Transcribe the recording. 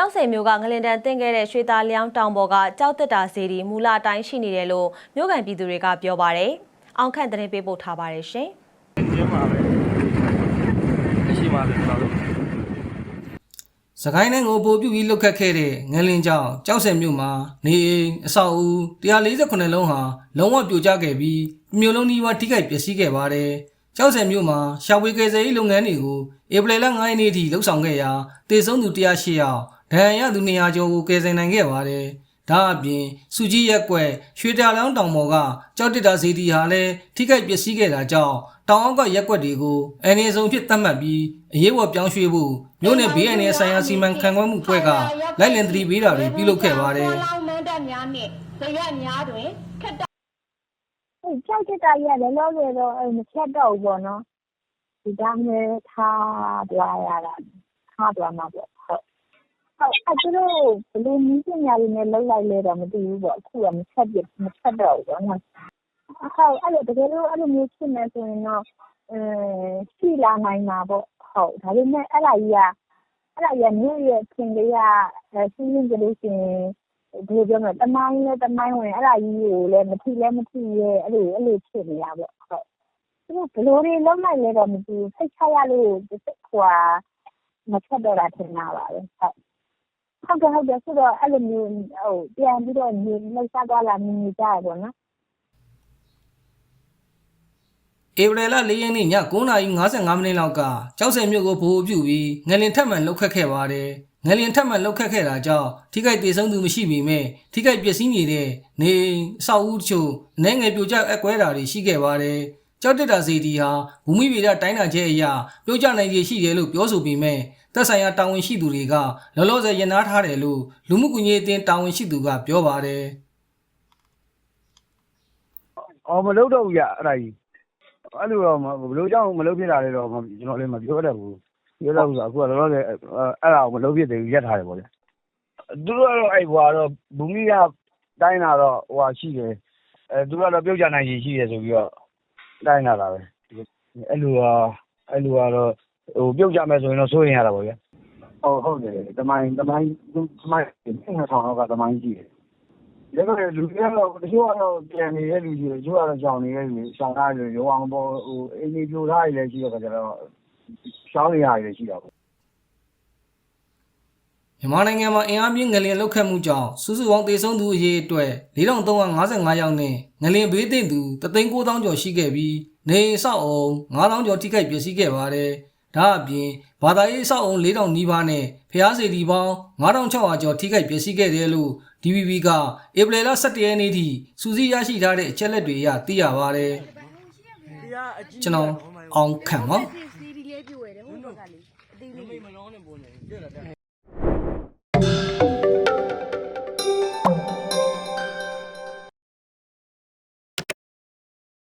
ကြောက်စင်မျိုးကငလင်တန်တင်ခဲ့တဲ့ရွှေသားလျောင်းတောင်ပေါ်ကကြောက်တက်တာစီဒီမူလအတိုင်းရှိနေတယ်လို့မြို့ကန်ပြည်သူတွေကပြောပါတယ်။အောင်ခန့်သတင်းပေးပို့ထားပါတယ်ရှင်။ကျင်းပါပဲအရှိပါပဲကျွန်တော်တို့စကိုင်းတိုင်းကိုပို့ပြုပြီးလှုပ်ခတ်ခဲ့တဲ့ငလင်းကြောင်ကြောက်စင်မြို့မှာနေအိမ်အဆောက်အဦ148လုံးဟာလုံးဝပြိုကျခဲ့ပြီးမြို့လုံးနီးပါးထိခိုက်ပျက်စီးခဲ့ပါတယ်။ကြောက်စင်မြို့မှာရှာဖွေကယ်ဆယ်ရေးလုပ်ငန်းတွေကိုဧပြီလ9ရက်နေ့ထိလှုပ်ဆောင်ခဲ့ရာတေဆုံးသူ108ယောက် ဒဏ်ရာရသူ200ကျော်ကိုကယ်ဆယ်နိုင်ခဲ့ပါတယ်။ဒါအပြင်စုကြီးရက်ကွက်ရွှေတာလောင်းတောင်ပေါ်ကကြောက်တစ်တာစီတီဟာလည်းထိခိုက်ပျက်စီးခဲ့တာကြောင့်တောင်အောက်ကရက်ကွက်တွေကိုအအနေဆုံးဖြစ်သတ်မှတ်ပြီးအရေးပေါ်ပြောင်းရွှေ့ဖို့မြို့နယ်ဘေးအန္တရာယ်ဆိုင်ရာစီမံခန့်ခွဲမှုဖွဲ့ကလိုက်လံသတိပေးတာတွေပြုလုပ်ခဲ့ပါတယ်လောင်မန်းတက်များနှင့်ဇရက်များတွင်ခက်တအဲ့ကြောက်တက်တာကြီးကလည်းလောလောတော့အဲ့မချက်တော့ဘူးပေါ့နော်ဒီတိုင်းနဲ့ထားသွားရတာထားသွားမှာပေါ့ဟုတ်ဟုတ်အဲ့ သူတို့ ဘယ်လိုနည်းပညာတွေနဲ့လောက်လိုက်လဲတော့ မသိဘူးပေါ့ အခုကမချက်ပြမချက်တော့ဘူးပေါ့နော်ဟုတ်အဲ့လိုတကယ်လို့ အဲ့လိုမျိုးဖြစ်နေဆိုရင်တော့အဲရှိလာနိုင်မှာပေါ့ဟုတ်ဒါပေမဲ့အဲ့ဒါကြီးကအဲ့ဒါကြီးက မြို့ရဲ့အချင်းလေးကအဲရှင်းရှင်းကြလို့ရှိရင်ဒီလိုပြောမယ်တမိုင်းနဲ့တမိုင်းဝင် အဲ့ဒါကြီးကိုလည်း မထီလည်း မထီရဲ့အဲ့လိုအဲ့လိုဖြစ်နေတာပေါ့ဟုတ်သူတို့ ဘယ်လိုတွေ လုံးလိုက်လဲတော့ မသိဘူး စိတ်ချရလို့တစ်စိတ်ခွာမချက်တော့တာ ထင်တာပါပဲ ဟုတ်ဟုတ်တယ်ဟုတ်တယ်ဆိုတော့အဲ့လိုမျိုးဟိုပြန်ပြီးတော့နေလှည့်စားသွားလာနေကြရပေါ့နော်ဧပြီလ4ရက်နေ့ည9:55မိနစ်လောက်ကကြောက်စင်မြို့ကိုဗိုလ်ပြုပြီးငလင်ထက်မှန်လှုပ်ခတ်ခဲ့ပါတယ်။ငလင်ထက်မှန်လှုပ်ခတ်ခဲ့တာကြောင့်ထိခိုက်ဒေဆုံးသူမရှိပေမဲ့ထိခိုက်ပျက်စီးနေတဲ့နေအိမ်အဆောက်အဦတချို့အနေငယ်ပြိုကျအက်ကွဲတာတွေရှိခဲ့ပါတယ်။ ကြောက်တက်တာစီတီဟာဘူမိဗေဒတိုင်းတာချက်အရပြိုကျနိုင်ခြေရှိတယ်လို့ပြောဆိုပေမဲ့သက်ဆိုင်ရာတာဝန်ရှိသူတွေကလောလောဆယ်ရင်နာထားတယ်လို့လူမှုကွန်ရက်အသင်းတာဝန်ရှိသူကပြောပါတယ်။အော်မလုပ်တော့ဘူးကြအဲ့ဒါကြီးအဲ့လိုတော့မဘယ်လိုကြောင့်မလုပ်ဖြစ်တာလဲတော့မကျွန်တော်လည်းမပြောတတ်ဘူးပြောတတ်ဘူးဆိုအခုကလောလောဆယ်အဲ့အဲ့ဒါကိုမလုပ်ဖြစ်သေးဘူးရက်ထားတယ်ပေါ့ဗျသူတို့ကတော့အဲ့ဟွာတော့ဘူမိကတိုင်းတာတော့ဟွာရှိတယ်အဲသူကတော့ပြုတ်ကြနိုင်ရှိရှိတယ်ဆိုပြီးတော့ တိုင်းတာတာပဲအဲ့လိုကအဲ့လိုကတော့ဟိုပြုတ်ကြမယ်ဆိုရင်တော့စိုးရင်ရတာပေါ့ဗျဟုတ်ဟုတ်တယ်တမိုင်းတမိုင်းတမိုင်းနှစ်ထောင်လောက်ကတမိုင်းရှိတယ်ဒါပေမဲ့လူတွေကတော့တချို့ကတော့ပြန်နေတဲ့လူတွေတချို့ကတော့ရှောင်နေတဲ့လူတွေရှောင်ထားတယ်ရောအောင်ပေါ်ဟိုအင်းကြီးပြိုထားရည်လည်းရှိတော့ကြတော့ရှောင်းနေရတယ်လည်းရှိတာပေါ့ မြန်မာနိုင်ငံမှာအင်အားပြင်းငလျင်လှုပ်ခတ်မှုကြောင့်စုစုပေါင်းသေဆုံးသူအရေအတွက်4355ယောက်နဲ့ငလျင်ဘေးသင့်သူ39000ကျော်ရှိခဲ့ပြီးနေအိမ်ဆောက်အုံ9000ကျော်ထိခိုက်ပျက်စီးခဲ့ပါတယ်။ဒါအပြင်ဘာသာရေးဆောက်အုံ4000နီးပါးနဲ့ဖျားစီတီပေါင်း9600ကျော်ထိခိုက်ပျက်စီးခဲ့တယ်လို့ DVB ကဧပြီလ17ရက်နေ့ထိစူးစီးရရှိထားတဲ့အချက်လက်တွေအရသိရပါတယ်။ကျွန်တော်အောင်ခန့်ပါ